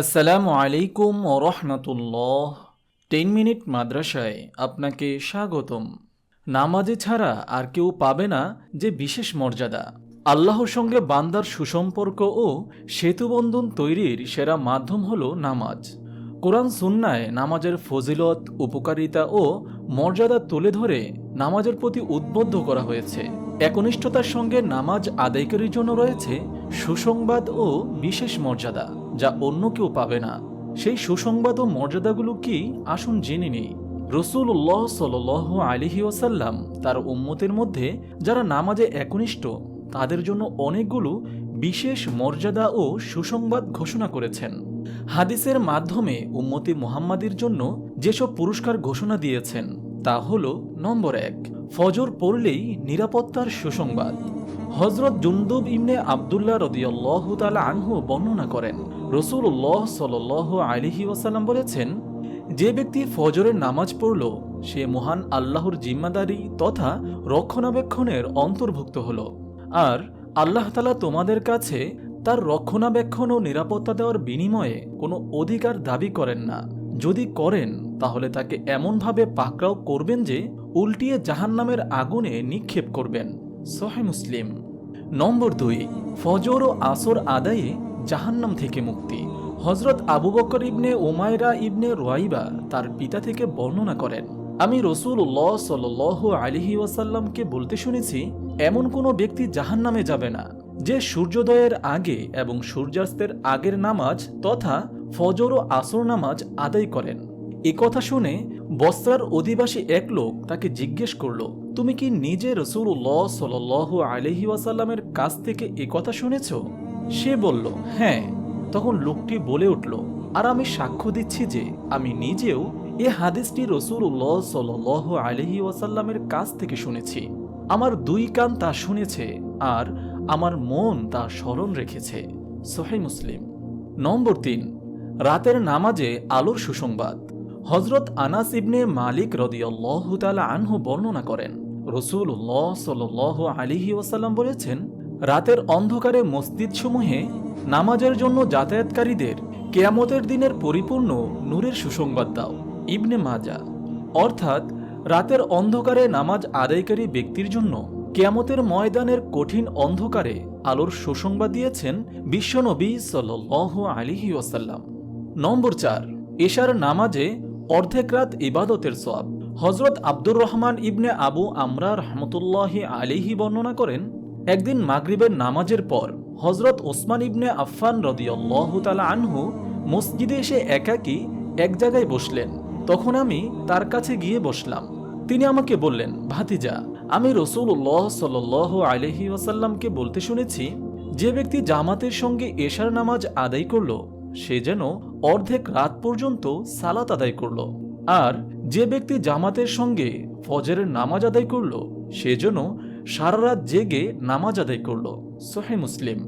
আসসালামু আলাইকুম ও রহমতুল্লাহ। Ten minute মাদ্রাসায় আপনাকে স্বাগতম। নামাজে ছাড়া আর কেউ পাবে না যে বিশেষ মর্যাদা। আল্লাহর সঙ্গে বান্দার সুসম্পর্ক ও সেতুবন্ধন তৈরির সেরা মাধ্যম হল নামাজ। কোরআন সুন্নায় নামাজের ফজিলত, উপকারিতা ও মর্যাদা তুলে ধরে নামাজের প্রতি উদ্বুদ্ধ করা হয়েছে। একনিষ্ঠতার সঙ্গে নামাজ আদায়কারীর জন্য রয়েছে সুসংবাদ ও বিশেষ মর্যাদা। যা অন্য কেউ পাবে না। সেই সুসংবাদ ও মর্যাদাগুলো কি? আসুন জেনে নিই। রসুল্লাহ সাল আলিহি ওসাল্লাম তার উম্মতের মধ্যে যারা নামাজে একনিষ্ঠ, তাদের জন্য অনেকগুলো বিশেষ মর্যাদা ও সুসংবাদ ঘোষণা করেছেন। হাদিসের মাধ্যমে উম্মতি মুহাম্মাদির জন্য যেসব পুরস্কার ঘোষণা দিয়েছেন, তা হল, নম্বর এক, ফজর পড়লেই নিরাপত্তার সুসংবাদ। হজরত জুন্দুব ইমনে আবদুল্লাহ রদিয়াল্লাহ তালা আনহু বর্ণনা করেন রসুল রসুল্লাহ সাল আলিহি ওয়াসাল্লাম বলেছেন, যে ব্যক্তি ফজরের নামাজ পড়ল, সে মহান আল্লাহর জিম্মাদারি তথা রক্ষণাবেক্ষণের অন্তর্ভুক্ত হল। আর আল্লাহ তালা তোমাদের কাছে তার রক্ষণাবেক্ষণ ও নিরাপত্তা দেওয়ার বিনিময়ে কোনো অধিকার দাবি করেন না। যদি করেন, তাহলে তাকে এমনভাবে পাকড়াও করবেন যে উল্টিয়ে জাহান্নামের আগুনে নিক্ষেপ করবেন। সহে মুসলিম। নম্বর দুই, ফজর ও আসর আদায়ে জাহান্নাম থেকে মুক্তি। হজরত আবু বকর ইবনে ওমায়রা ইবনে রোয়াইবা তার পিতা থেকে বর্ণনা করেন, আমি রসুল রসুল্লাহ সাল আলিহি ওয়াসাল্লামকে বলতে শুনেছি, এমন কোনো ব্যক্তি জাহান্নামে যাবে না, যে সূর্যোদয়ের আগে এবং সূর্যাস্তের আগের নামাজ তথা ফজর ও আসর নামাজ আদায় করেন। এ কথা শুনে বস্ত্রার অধিবাসী এক লোক তাকে জিজ্ঞেস করল, তুমি কি নিজে রসুল্লাহ সাল আলহি ওয়াসাল্লামের কাছ থেকে এ কথা শুনেছ? সে বলল হ্যাঁ। তখন লোকটি বলে উঠল, আর আমি সাক্ষ্য দিচ্ছি যে আমি নিজেও এ হাদিসটি রসুল রসুল্লাহ সাল আলহি ওয়াসাল্লামের কাছ থেকে শুনেছি। আমার দুই কান তা শুনেছে আর আমার মন তা স্মরণ রেখেছে। সোহে মুসলিম। নম্বর তিন, রাতের নামাজে আলোর সুসংবাদ। হজরত আনাস ইবনে মালিক রদিয়াল্লাহ তালা আনহু বর্ণনা করেন রসুল্লাহ সাল আলিহি ওয়াসাল্লাম বলেছেন, রাতের অন্ধকারে মসজিদসমূহে নামাজের জন্য যাতায়াতকারীদের কেয়ামতের দিনের পরিপূর্ণ নূরের সুসংবাদ দাও, ইবনে মাজা অর্থাৎ, রাতের অন্ধকারে নামাজ আদায়কারী ব্যক্তির জন্য কেয়ামতের ময়দানের কঠিন অন্ধকারে আলোর সুসংবাদ দিয়েছেন বিশ্বনবী সাল আলিহি ওয়াসাল্লাম। নম্বর চার, এশার নামাজে অর্ধেক রাত ইবাদতের সব হজরত আব্দুর রহমান ইবনে আবু আমরা রহমতুল্লাহি আলিহি বর্ণনা করেন, একদিন মাগরিবের নামাজের পর হজরত ওসমান ইবনে আফফান রদিয়াল্লাহ তালা আনহু মসজিদে এসে একাকী এক জায়গায় বসলেন। তখন আমি তার কাছে গিয়ে বসলাম। তিনি আমাকে বললেন, ভাতিজা, আমি রসুল্লাহ সাল আলহি ওয়াসাল্লামকে বলতে শুনেছি, যে ব্যক্তি জামাতের সঙ্গে এশার নামাজ আদায় করল সে যেন অর্ধেক রাত পর্যন্ত সালাত আদায় করল। আর যে ব্যক্তি জামাতের সঙ্গে ফজরের নামাজ আদায় করল, সে যেন সারা রাত জেগে নামাজ আদায় করল। সোহে মুসলিম।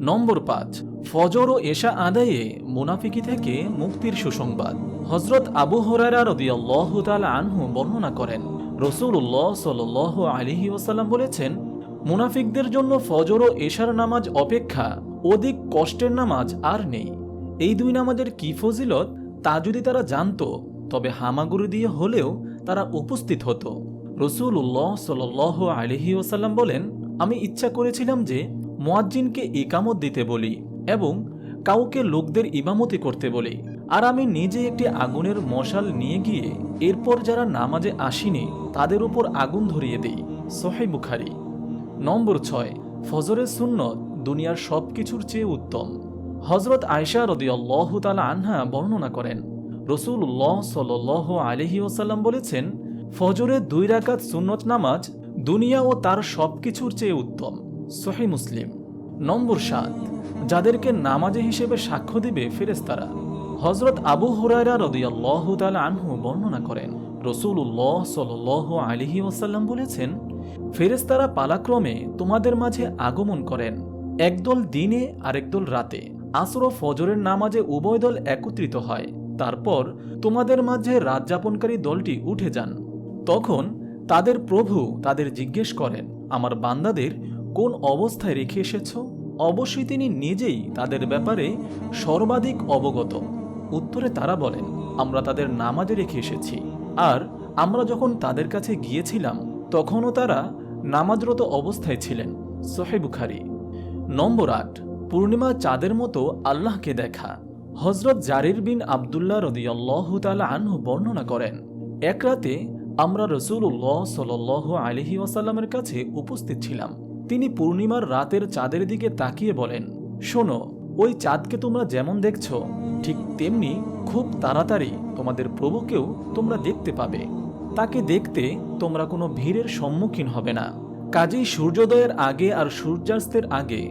নম্বর পাঁচ, ফজর ও এশা আদায়ে মুনাফিকি থেকে মুক্তির সুসংবাদ। হজরত আবু হরারা রদিয়াল্লাহ তাল আনহু বর্ণনা করেন রসুল্লাহ সাল আলিহি ওসাল্লাম বলেছেন, মুনাফিকদের জন্য ফজর ও এশার নামাজ অপেক্ষা অধিক কষ্টের নামাজ আর নেই। এই দুই নামাজের কি ফজিলত, তা যদি তারা জানত, তবে হামাগুড়ি দিয়ে হলেও তারা উপস্থিত হতো। রসুল্লাহ সাল আলিহি ওসাল্লাম বলেন, আমি ইচ্ছা করেছিলাম যে মোয়াজ্জিনকে ইকামত দিতে বলি এবং কাউকে লোকদের ইমামতি করতে বলি। আর আমি নিজে একটি আগুনের মশাল নিয়ে গিয়ে এরপর যারা নামাজে আসেনি, তাদের উপর আগুন ধরিয়ে দিই। সোহাই বুখারি। নম্বর ছয়, ফজরের সুন্নত দুনিয়ার সব কিছুর চেয়ে উত্তম। হজরত আয়সা রদিয়াল্লাহ তালা আনহা বর্ণনা করেন রসুল্লাহ সাল আলহি ওসাল্লাম বলেছেন ফজরের দুই রাকাত সুন্নত নামাজ দুনিয়া ও তার সব কিছুর চেয়ে উত্তম। সোহে মুসলিম। নম্বর সাত, যাদেরকে নামাজে হিসেবে সাক্ষ্য দিবে ফেরেস্তারা হজরত আবু হুরায়রা রদিয়াল্লাহ তালা আনহু বর্ণনা করেন রসুল্লাহ সাল আলিহি ওসাল্লাম বলেছেন ফেরেস্তারা পালাক্রমে তোমাদের মাঝে আগমন করেন, একদল দিনে আরেকদল রাতে। আসর ও ফজরের নামাজে উভয় দল একত্রিত হয়। তারপর তোমাদের মাঝে রাত যাপনকারী দলটি উঠে যান। তখন তাদের প্রভু তাদের জিজ্ঞেস করেন, আমার বান্দাদের কোন অবস্থায় রেখে এসেছ? অবশ্যই তিনি নিজেই তাদের ব্যাপারে সর্বাধিক অবগত। উত্তরে তারা বলেন, আমরা তাদের নামাজে রেখে এসেছি। আর আমরা যখন তাদের কাছে গিয়েছিলাম, তখনও তারা নামাজরত অবস্থায় ছিলেন। সোহে বুখারি। নম্বর আট। পূর্ণিমা চাঁদের মতো আল্লাহকে দেখা। হজরত জারির বিন আবদুল্লাহ রদিয়াল্লাহ তালা আনহু বর্ণনা করেন, এক রাতে আমরা রসুল্লাহ সাল আলহি ওয়াসাল্লামের কাছে উপস্থিত ছিলাম। তিনি পূর্ণিমার রাতের চাঁদের দিকে তাকিয়ে বলেন, শোনো, ওই চাঁদকে তোমরা যেমন দেখছ, ঠিক তেমনি খুব তাড়াতাড়ি তোমাদের প্রভুকেও তোমরা দেখতে পাবে। তাকে দেখতে তোমরা কোনো ভিড়ের সম্মুখীন হবে না। কাজেই সূর্যোদয়ের আগে আর সূর্যাস্তের আগে,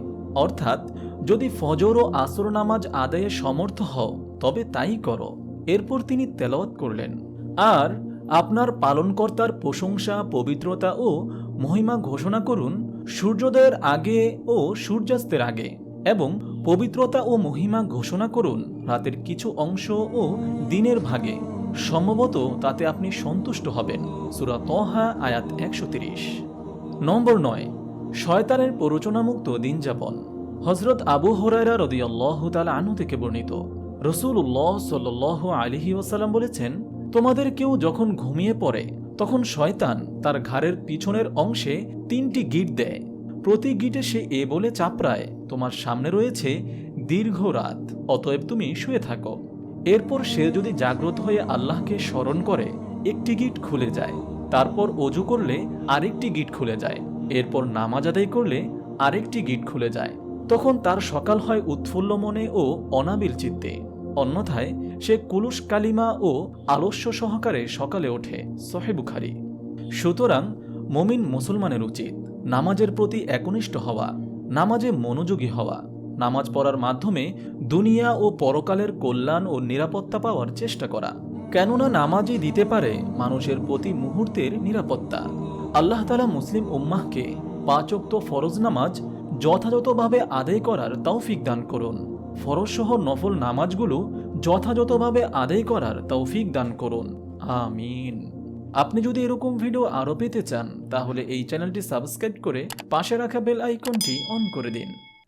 অর্থাৎ যদি ফজর ও আসর নামাজ আদায়ে সমর্থ হও, তবে তাই করো। এরপর তিনি তেলাওয়াত করলেন। আর আপনার পালনকর্তার প্রশংসা, পবিত্রতা ও মহিমা ঘোষণা করুন সূর্যোদয়ের আগে ও সূর্যাস্তের আগে এবং পবিত্রতা ও মহিমা ঘোষণা করুন রাতের কিছু অংশ ও দিনের ভাগে। সম্ভবত তাতে আপনি সন্তুষ্ট হবেন। সুরা তহা আয়াত একশো তিরিশ। নম্বর নয়, শয়তানের প্ররোচনামুক্ত দিন যাপন হজরত আবু হরাইরা রদিয়াল্লাহ তালা আনু থেকে বর্ণিত। রসুল্লাহ সাল আলিহি ওসাল্লাম বলেছেন, তোমাদের কেউ যখন ঘুমিয়ে পড়ে, তখন শয়তান তার ঘাড়ের পিছনের অংশে তিনটি গিট দেয়। প্রতি গিটে সে এ বলে চাপড়ায়, তোমার সামনে রয়েছে দীর্ঘ রাত, অতএব তুমি শুয়ে থাকো। এরপর সে যদি জাগ্রত হয়ে আল্লাহকে স্মরণ করে, একটি গিট খুলে যায়। তারপর অজু করলে আরেকটি গিট খুলে যায়। এরপর নামাজ আদায় করলে আরেকটি গিট খুলে যায় তখন তার সকাল হয় উৎফুল্ল মনে ও অনাবিল চিত্তে। অন্যথায় সে কুলুস কালিমা ও আলস্য সহকারে সকালে ওঠে, সহে বুখারি। সুতরাং মমিন মুসলমানের উচিত নামাজের প্রতি একনিষ্ঠ হওয়া, নামাজে মনোযোগী হওয়া, নামাজ পড়ার মাধ্যমে দুনিয়া ও পরকালের কল্যাণ ও নিরাপত্তা পাওয়ার চেষ্টা করা। কেননা নামাজই দিতে পারে মানুষের প্রতি মুহূর্তের নিরাপত্তা। আল্লাহ তালা মুসলিম উম্মাহকে পাঁচক্ত ফরজ নামাজ যথাযথভাবে আদায় করার তৌফিক দান করুন। ফরজসহ নফল নামাজগুলো যথাযথভাবে আদায় করার তৌফিক দান করুন। আমিন। আপনি যদি এরকম ভিডিও আরও পেতে চান, তাহলে এই চ্যানেলটি সাবস্ক্রাইব করে পাশে রাখা বেল আইকনটি অন করে দিন।